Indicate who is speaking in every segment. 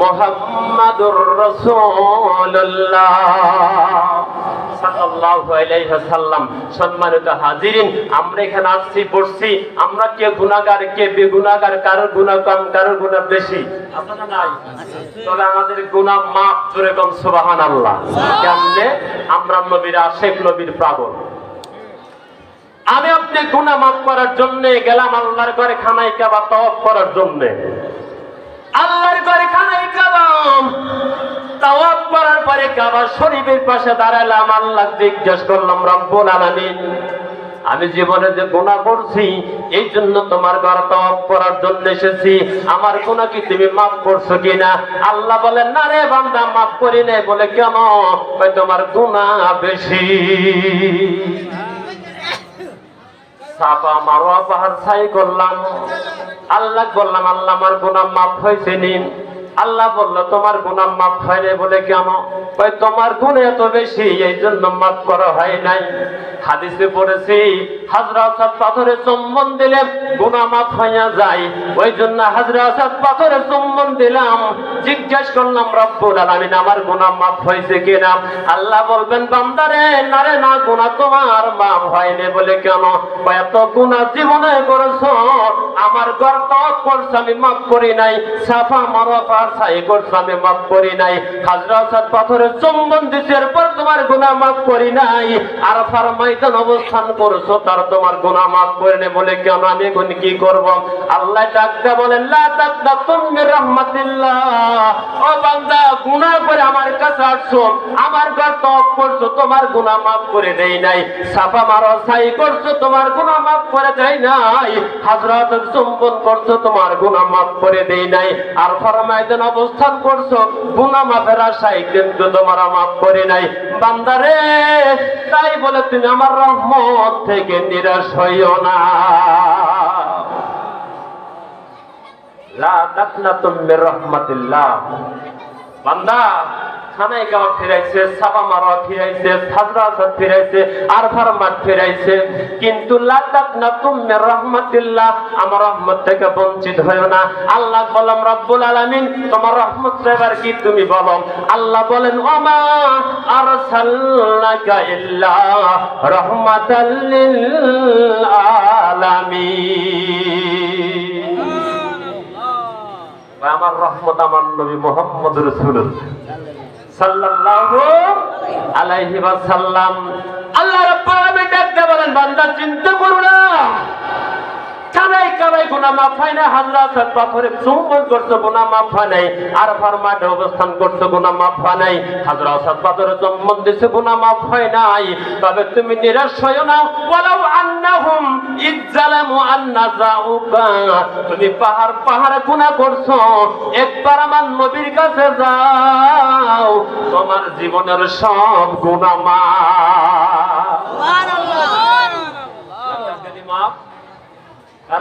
Speaker 1: মুহাম্মাদুর রাসূলুল্লাহ। সাল্লাল্লাহু আলাইহি সম্মানিত হাজিরিন আমরা এখানে আসছি বসছি আমরা কে গুনাহগার কে বেগুনাহগার কারোর গুনাহ কম কারোর গুনাহ বেশি? তবে আমাদের গুনাহ মাফ করে কম সুবহানাল্লাহ। কেমনে? আমরা নবীর আশেক নবীর পাগল। আমি আপনি গুনাহ মাফ করার জন্য গেলাম আল্লাহর ঘরে খানায় কাবা তওয়াফ করার জন্য। আল্লাহর ঘরে খানায় কাবা তাওয়াফ করার পরে কাবা শরীফের পাশে দাঁড়ালাম আল্লাহ জিজ্ঞেস করলাম, রব্বুল আলামিন, আমি জীবনে যে গুনাহ করছি, এই জন্য তোমার ঘর তওয়াফ করার জন্য এসেছি। আমার গুনাহ কি তুমি মাফ করছ কিনা? আল্লাহ বলেন না রে বান্দা, মাফ করি নাই। বলে, কেন? তোমার গুনাহ বেশি। সাফা মারোয়া পাহাড় ছাই করলাম। আল্লাহ বললাম, আল্লাহ, আমার গুনাম মাফ হয়েছে নিন আল্লাহ বলল, তোমার গুনাম মাফ হয় রে বলে কেন? তোমার গুণ এত বেশি এই জন্য মাফ করা হয় নাই। হাদিসে পড়েছি হাজরা আসাদ পাথরে চুম্বন দিলে মাফ হইয়া যায়। ওই জন্য হাজরা আসাদ পাথরে চুম্বন দিলাম, জিজ্ঞেস করলাম, রব্বুল আলামিন, আমার গুনাহ মাফ হয়েছে কিনা? আল্লাহ বলবেন, বান্দারে নারে না, গুনাহ তোমার মাফ হয়নি বলে কেন? এত গুনাহ জীবনে করেছ, আমার গর্ত করছ, আমি মাফ করি নাই। সাফা মারফা সাই করছ, আমি মাফ করি নাই। হাজরা আসাদ পাথরে চুম্বন দিছে, এরপর তোমার গুনাহ মাফ করি নাই। আর ফারমাইতান অবস্থান করছ, তার তোমার গুনাহ মাফ করে নে বলে কেন আমি এখন কি করব? আল্লাহ ডাকতে বলেন ও বান্দা করে আমার কাছে আসছো, আমার করছ, তোমার মাফ করে দেই নাই। সাফা মারো, ছাই করছ, তোমার মাফ করে দেই নাই। করছ, তোমার মাফ করে দেই নাই। আর ফরমাইতেন অবস্থান করছ, গুনাহ মাফের আশায় কিন্তু তোমার মাফ করে নাই। বান্দারে তাই বলে তুমি আমার রহমত থেকে নিরাশ হইও না। লা তাকনাতুম মির রহমাতিল্লাহ। বান্দা কাবা ফিরাইছে সাবা মারোয়া ফিরাইছে হাজরা আসাদ ফিরাইছে আর ফারমাত ফিরাইছে। কিন্তু রহমতুল্লাহ, আমার রহমত থেকে বঞ্চিত হয়েও না। আল্লাহ বললাম রব্বুল আলামিন, তোমার রহমত এবার কি তুমি বলো? আল্লাহ বলেন, ওমা আরসালনাকা ইল্লা রাহমাতাল লিল আলামিন। আমার রহমত আমার নবী মোহাম্মদ রসুল্লাহ আল্লাহ রাব্বুল আলামিন ডাকতে বান্দা চিন্তা করো গুনাহ মাফ হয় না হাজরাত পাথরে চুম্বন করছ গুনাহ মাফ হয় নাই অবস্থান করছ হয় নাই। পাথরে চুম্বন দিছে হয় নাই। তবে তুমি নিরাশ হইও না, ওয়ালাউ আন্নাহুম আন্নাজাউকা তুমি পাহাড় পাহাড় গুনাহ করছ, একবার আমার নবীর কাছে যাও, তোমার জীবনের সব গুনাহ মাফ মাফ কার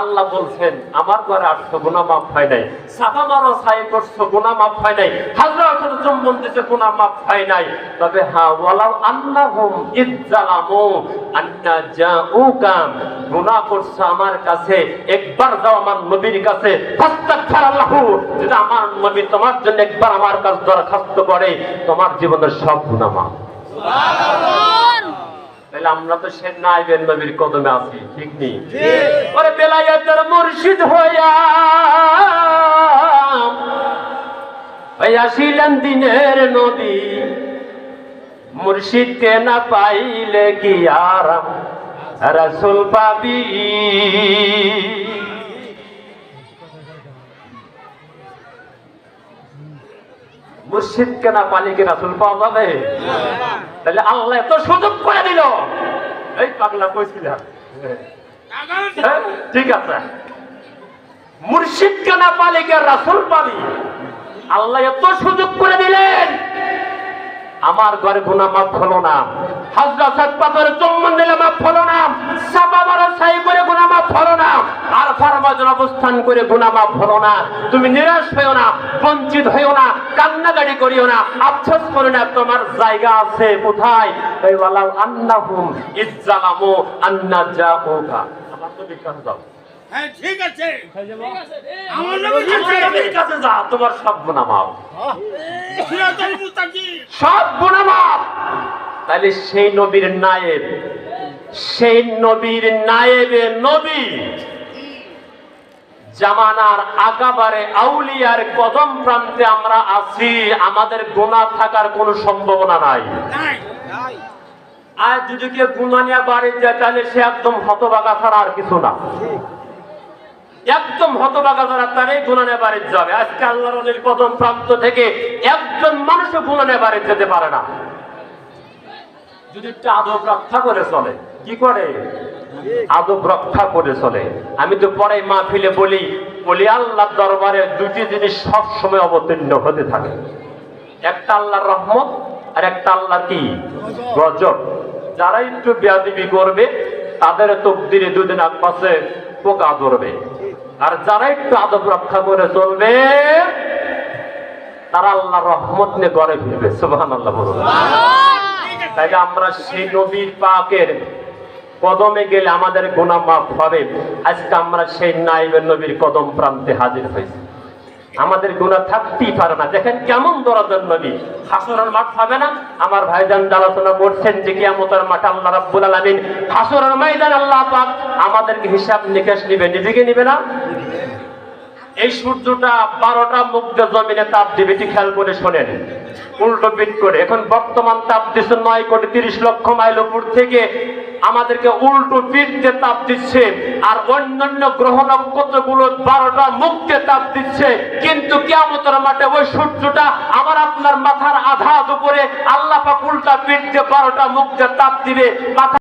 Speaker 1: আল্লাহ বলছেন, আমার ঘরে আটশো গুণা মাফ হয় নাই। সাফা মারো, ছাই করছ গুণা মাফ হয় নাই। হাজরা অথর চুম্বন গুণা মাফ হয় নাই। তবে ইজ্জালামু আন্না করছ আমার কাছে, একবার যাও আমার নবীর কাছে যদি আমার নবী তোমার জন্য একবার আমার কাছে দরখাস্ত করে, তোমার জীবনের সব গুনাহ মাফ। তাহলে আমরা তো সে নাইবেন নবীর কদমে আছি ঠিক নেই ওরে বেলায়েতের মুর্শিদ হইয়া আসিলেন দিনের নবী। মুর্শিদকে না পাইলে কি আরাম রসুল পাবি? মুর্শিদকে না পালি কি রাসুল পাওয়া যাবে? তাহলে আল্লাহ এত সুযোগ করে দিল। এই পাগলা কইছিল হ্যাঁ, ঠিক আছে। মুর্শিদ কেনা পালি কে রাসুল পালি। আল্লাহ এত সুযোগ করে দিলেন। আমার ঘরে গুনাহ মাফ হলো না। হাজরা সাত পাথরে দিলে মাপ হলো না। সাবা মারা ছাই করে গুণা মাপ হলো না। আর ফার্মাজন অবস্থান করে গুণা মাপ হলো না। তুমি নিরাশ হইও না, বঞ্চিত হইও না, কান্নাকাটি করিও না। আফসোস করো না, তোমার জায়গা আছে কোথায়? তাই আন্নাহুম ইজ্জালামু আন্না আমার তো বিকাশ দাও।
Speaker 2: হ্যাঁ ঠিক আছে। আমার
Speaker 1: নবীর কাছে যা তোমার সব গুণা মাপ
Speaker 2: সিরাজুল মুস্তাকিম।
Speaker 1: সব গুণা মাপ তাহলে সেই নবীর নায়েব সেই নবীর নায়েবে নবী। জামানার আগাবারে আউলিয়ার কদম প্রান্তে আমরা আছি আমাদের গোনা থাকার কোনো সম্ভাবনা নাই।
Speaker 2: নাই।
Speaker 1: আর যদি কেউ গুণা নিয়ে বাড়ি যায় তাহলে সে একদম হতবাগা ছাড়া আর কিছু না। একদম হতবাগা ছাড়া তারাই গুণা নিয়ে যাবে আজকে আল্লাহ রলির কদম প্রান্ত থেকে একজন মানুষও গুণা নিয়ে যেতে পারে না। যদি একটা আদব রক্ষা করে চলে, কি করে? আদব রক্ষা করে চলে। আমি তো পরে মাহফিলে বলি বলি আল্লাহ দরবারে দুটি জিনিস সব সময় অবতীর্ণ হতে থাকে। একটা আল্লাহর রহমত, আর একটা আল্লাহ কি? গজব। যারা একটু বেয়াদিবি করবে, তাদের তকদিরে দুদিন আগ পাশে পোকা ধরবে। আর যারা একটু আদব রক্ষা করে চলবে, তারা আল্লাহ রহমত নিয়ে গড়ে ফিরবে। সুবহান আল্লাহ তাই আমরা সেই নবীর পাকের কদমে গেলে আমাদের গুণামাফ মাফ হবে। আজকে আমরা সেই নাইবের নবীর কদম প্রান্তে হাজির হয়েছি। আমাদের গুণা থাকতেই পারে না। দেখেন কেমন দরাদর নবী। হাসরের মাঠ হবে না? আমার ভাই ভাইজান আলোচনা করছেন যে কিয়ামতের মাঠ আল্লাহ রাব্বুল আলামিন হাসরের ময়দান আল্লাহ পাক আমাদেরকে হিসাব নিকাশ নিবে। নিজেকে নিবে না? এই সূর্যটা বারোটা মুগ্ধ জমিনে তাপ দিবে এটি খেয়াল করে শোনেন। উল্টো পিট করে। এখন বর্তমান তাপ দিচ্ছে নয় কোটি তিরিশ লক্ষ মাইল উপর থেকে আমাদেরকে উল্টো দিয়ে তাপ দিচ্ছে, আর অন্যান্য গ্রহ নক্ষত্রগুলো বারোটা মুক্তে তাপ দিচ্ছে। কিন্তু কেমতের মাঠে ওই সূর্যটা আমার আপনার মাথার আধা উপরে আল্লাহ পাক উল্টা দিয়ে বারোটা দিয়ে তাপ দিবে। মাথা